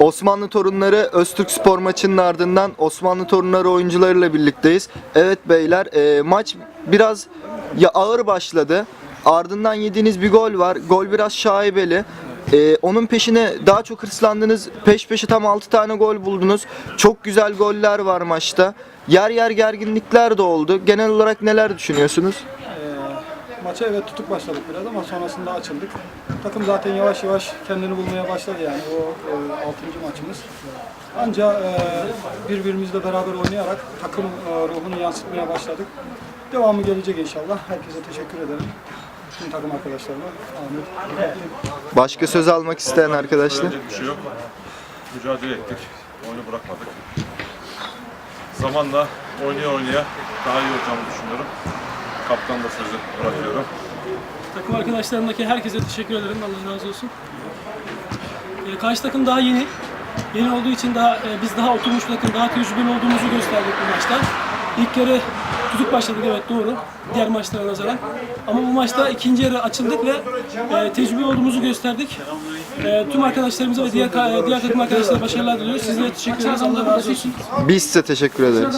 Osmanlı torunları Öztürk spor maçının ardından Osmanlı torunları oyuncularıyla birlikteyiz. Evet beyler e, maç biraz ya ağır başladı. Ardından yediğiniz bir gol var. Gol biraz şaibeli. E, onun peşine daha çok hırslandınız. Peş peşe tam 6 tane gol buldunuz. Çok güzel goller var maçta. Yer yer gerginlikler de oldu. Genel olarak neler düşünüyorsunuz? Maça evet tutuk başladık biraz ama sonrasında açıldık. Takım zaten yavaş yavaş kendini bulmaya başladı yani o e, 6. maçımız. Ancak e, birbirimizle beraber oynayarak takım e, ruhunu yansıtmaya başladık. Devamı gelecek inşallah. Herkese teşekkür ederim. Tüm takım arkadaşlarıma. Ahmet. Başka söz almak isteyen arkadaşlar? Bir şey yok. Mücadele ettik. Oyunu bırakmadık. Zamanla oynaya oynaya daha iyi olacağını düşünüyorum. Kaptan da sözü bırakıyorum. Takım arkadaşlarımdaki herkese teşekkür ederim. Allah razı olsun. Ee, karşı takım daha yeni. Yeni olduğu için daha e, biz daha oturmuş bir takım, daha tecrübeli olduğumuzu gösterdik bu maçta. İlk yarı tutuk başladık evet doğru. Diğer maçlara nazaran. Ama bu maçta ikinci yarı açıldık ve e, tecrübeli olduğumuzu gösterdik. E, tüm arkadaşlarımıza ve diğer diğer takım arkadaşlara başarılar diliyoruz. Sizlere teşekkür ederiz. Allah razı olsun. Biz size teşekkür ederiz.